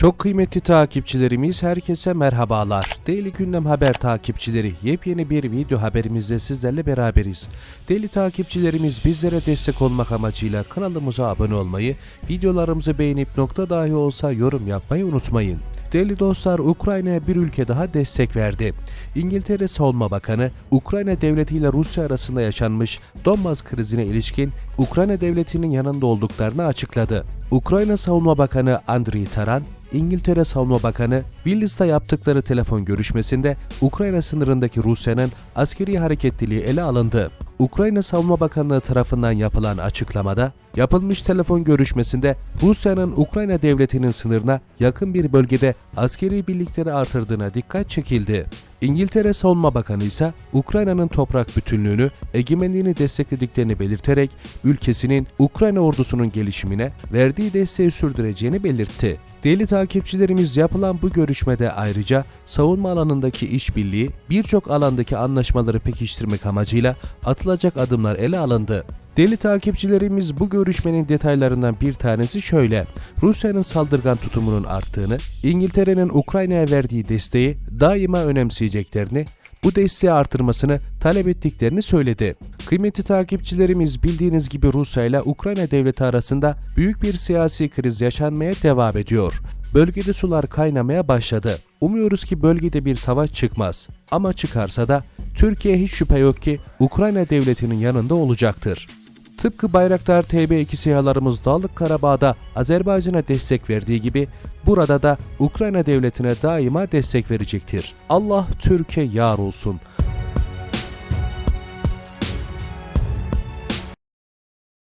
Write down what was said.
Çok kıymetli takipçilerimiz herkese merhabalar. Daily Gündem Haber takipçileri yepyeni bir video haberimizde sizlerle beraberiz. Daily takipçilerimiz bizlere destek olmak amacıyla kanalımıza abone olmayı, videolarımızı beğenip nokta dahi olsa yorum yapmayı unutmayın. Değerli dostlar Ukrayna'ya bir ülke daha destek verdi. İngiltere Savunma Bakanı Ukrayna Devleti ile Rusya arasında yaşanmış Donbas krizine ilişkin Ukrayna Devleti'nin yanında olduklarını açıkladı. Ukrayna Savunma Bakanı Andriy Taran, İngiltere Savunma Bakanı Willis'te yaptıkları telefon görüşmesinde Ukrayna sınırındaki Rusya'nın askeri hareketliliği ele alındı. Ukrayna Savunma Bakanlığı tarafından yapılan açıklamada, yapılmış telefon görüşmesinde Rusya'nın Ukrayna devletinin sınırına yakın bir bölgede askeri birlikleri artırdığına dikkat çekildi. İngiltere Savunma Bakanı ise Ukrayna'nın toprak bütünlüğünü, egemenliğini desteklediklerini belirterek ülkesinin Ukrayna ordusunun gelişimine verdiği desteği sürdüreceğini belirtti. Değerli takipçilerimiz yapılan bu görüşmede ayrıca savunma alanındaki işbirliği, birçok alandaki anlaşmaları pekiştirmek amacıyla atılacak adımlar ele alındı. Deli takipçilerimiz bu görüşmenin detaylarından bir tanesi şöyle. Rusya'nın saldırgan tutumunun arttığını, İngiltere'nin Ukrayna'ya verdiği desteği daima önemseyeceklerini, bu desteği artırmasını talep ettiklerini söyledi. Kıymetli takipçilerimiz bildiğiniz gibi Rusya ile Ukrayna devleti arasında büyük bir siyasi kriz yaşanmaya devam ediyor. Bölgede sular kaynamaya başladı. Umuyoruz ki bölgede bir savaş çıkmaz. Ama çıkarsa da Türkiye hiç şüphe yok ki Ukrayna devletinin yanında olacaktır. Tıpkı Bayraktar TB2 SİHA'larımız Dağlık Karabağ'da Azerbaycan'a destek verdiği gibi burada da Ukrayna devletine daima destek verecektir. Allah Türkiye yar olsun.